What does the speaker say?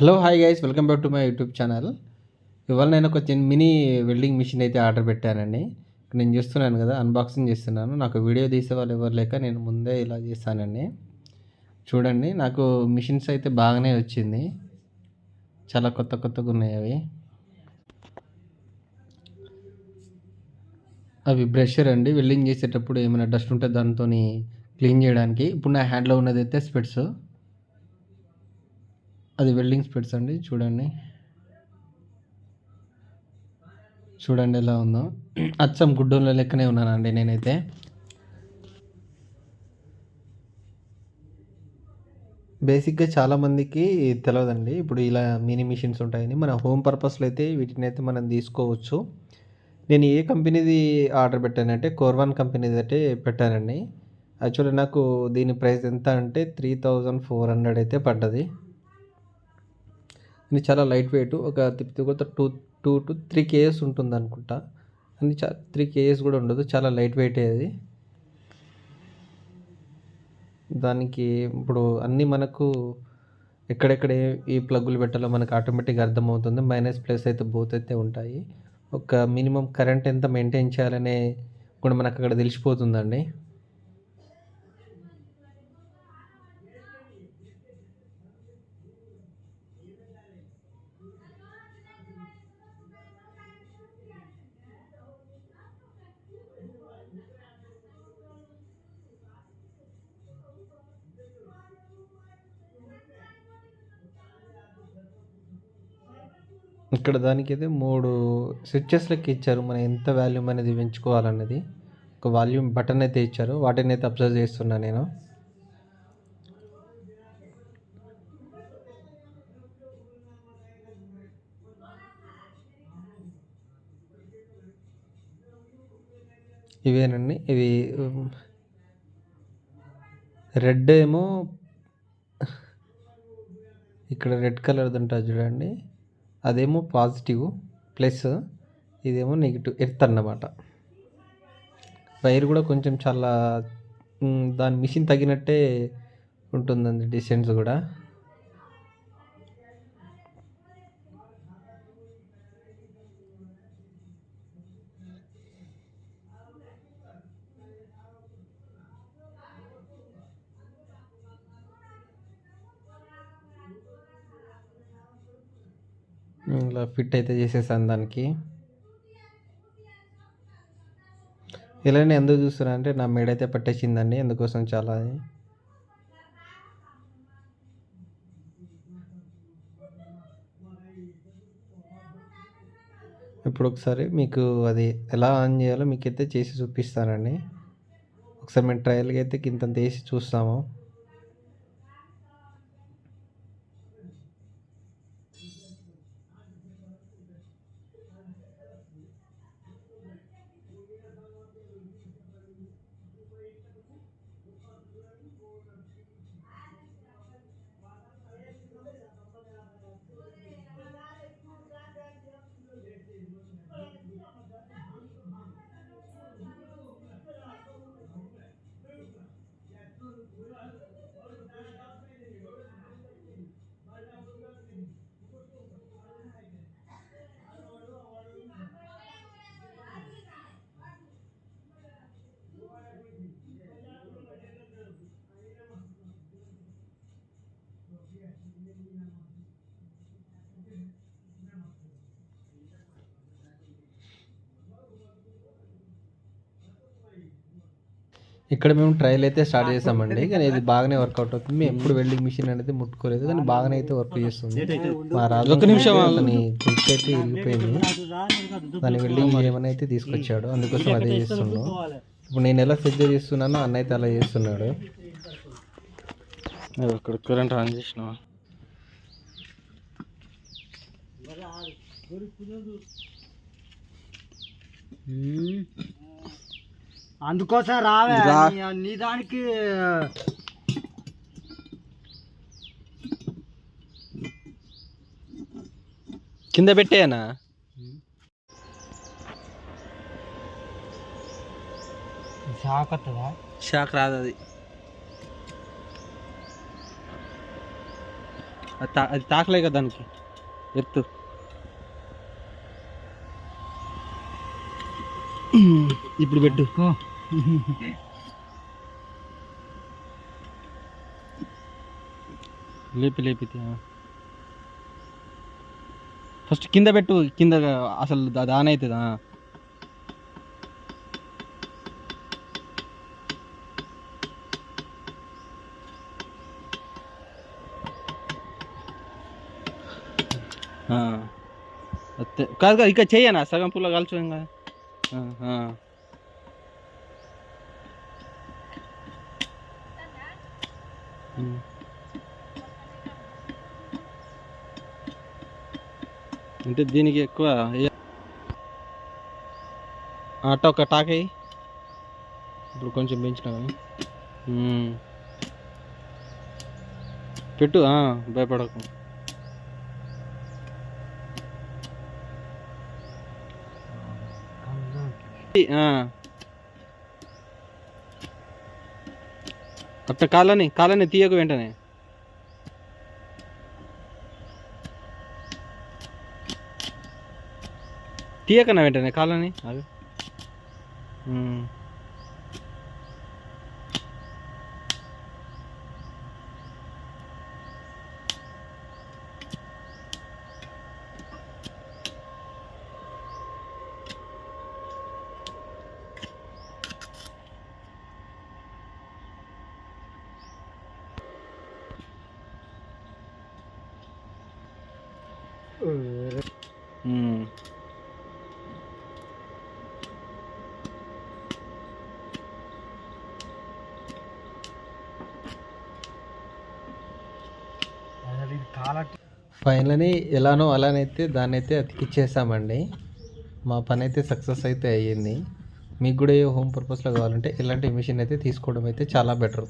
Hello hi guys welcome back to my YouTube channel ఇవాళ నేను ఒక చిన్న మినీ వెల్డింగ్ మిషన్ అయితే ఆర్డర్ పెట్టానండి. ఇక్కడ నేను చూస్తున్నాను కదా అన్బాక్సింగ్ చేస్తున్నాను. నాకు వీడియో తీసే వాళ్ళు ఎవరు లేక నేను ముందే ఇలా చేస్తానండి. చూడండి నాకు మిషన్స్ అయితే బాగానే వచ్చింది. చాలా కొత్త కొత్తగా ఉన్నాయి అవి. అవి బ్రషర్ అండి. వెల్డింగ్ చేసేటప్పుడు ఏమైనా డస్ట్ ఉంటే దాంతో క్లీన్ చేయడానికి. ఇప్పుడు నా హ్యాండ్లో ఉన్నది అయితే స్పెట్స్ అది వెల్డింగ్ స్పెట్స్ అండి చూడండి. చూడండి ఎలా ఉందో. అచ్చం గుడ్డోళ్ళ లెక్కనే ఉన్నానండి నేనైతే. బేసిక్గా చాలామందికి తెలియదండి ఇప్పుడు ఇలా మినీ మిషన్స్ ఉంటాయని. మన హోమ్ పర్పస్లో అయితే వీటిని అయితే మనం తీసుకోవచ్చు. నేను ఏ కంపెనీది ఆర్డర్ పెట్టానంటే కోర్వాన్ కంపెనీది అయితే పెట్టానండి. యాక్చువల్లీ నాకు దీని ప్రైస్ ఎంత అంటే త్రీ థౌజండ్ ఫోర్ హండ్రెడ్ అయితే పడ్డది. ఇది చాలా లైట్ వెయిట్ ఒక తిప్పితే కూడా two two to three KS ఉంటుంది అనుకుంటా అది చా త్రీ కేఎస్ కూడా ఉండదు చాలా లైట్ వెయిట్ అది. దానికి ఇప్పుడు అన్నీ మనకు ఎక్కడెక్కడ ఈ ప్లగ్గులు పెట్టాలో మనకు ఆటోమేటిక్గా అర్థమవుతుంది. మైనస్ ప్లస్ అయితే బోత్ అయితే ఉంటాయి. ఒక మినిమం కరెంట్ ఎంత మెయింటైన్ చేయాలనే కూడా మనకు అక్కడ తెలిసిపోతుందండి. ఇక్కడ దానికైతే మూడు స్విచ్చెస్ లెక్క ఇచ్చారు. మనం ఎంత వాల్యూమ్ అనేది పెంచుకోవాలన్నది ఒక వాల్యూమ్ బటన్ అయితే ఇచ్చారు. వాటిని అయితే అబ్జర్వ్ చేస్తున్నా నేను. ఇవేనండి. ఇవి రెడ్ ఏమో ఇక్కడ రెడ్ కలర్ది ఉంటుంది చూడండి. అదేమో పాజిటివ్ ప్లస్ ఇదేమో నెగిటివ్ ఎర్త్ అన్నమాట. వైర్ కూడా కొంచెం చాలా దాని మిషన్ తగినట్టే ఉంటుందండి డిస్టెన్స్ కూడా. ఇలా ఫిట్ అయితే చేసేసాను దానికి. ఇలానే ఎందుకు చూస్తున్నానంటే అంటే నా మేడైతే పట్టేసిందండి అందుకోసం చాలా. ఇప్పుడు ఒకసారి మీకు అది ఎలా ఆన్ చేయాలో మీకైతే చేసి చూపిస్తానండి. ఒకసారి మేము ట్రయల్గా అయితే ఇంత వేసి చూస్తాము. ఇక్కడ మేము ట్రయల్ అయితే స్టార్ట్ చేసామండి. కానీ ఇది బాగానే వర్కౌట్ అవుతుంది. మేము ఎప్పుడు వెల్డింగ్ మిషన్ అనేది ముట్టుకోలేదు. కానీ బాగానే అయితే వర్క్ చేస్తుంది. మా రాజు ఒక నిమిషం అతని గుర్తు అయితే ఇరిగిపోయింది. దాన్ని వెల్డింగ్ చేయమని అయితే తీసుకొచ్చాడు. అందుకోసం అదే చేస్తున్నాడు. ఇప్పుడు నేను ఎలా సెట్ చేస్తున్నానో అన్న అయితే అలా చేస్తున్నాడు. అక్కడ కరెంట్ ఆన్ చేసిన అందుకోసం రావే. రా. నీ- నీ దానికి కింద పెట్టేయనా? షాక్ వస్తుందా షాక్ రాదు అది. అది తా అది తాకలే కదా దానికి. ఎత్తు. ఇప్పుడు పెట్టు. లేపి లేపితే ఫస్ట్ కింద పెట్టు కింద అసలు దాని అవుతుందా అంతే కాదు కాదు ఇక చెయ్యనా? సగం పుల్ల కాల్చు ఇంకా ఆ, ఆ. ఉమ్. అంటే దీనికి ఎక్కువ అట్ట ఒక టాకయ్యి ఇప్పుడు కొంచెం పెంచినా కానీ. పెట్టు భయపడకు. ఆ. అట్ట కాలని కాలని తీయకు వెంటనే. తీయకన్నా వెంటనే కాలని అవి Hmm. ఫైనల్ని ఎలానో అలానైతే దాన్ని అయితే అతికిచ్చేసామండి. మా పని అయితే సక్సెస్ అయితే అయ్యింది. మీకు కూడా ఏ హోమ్ పర్పస్లో కావాలంటే ఇలాంటి మిషన్ అయితే తీసుకోవడం అయితే చాలా బెటర్.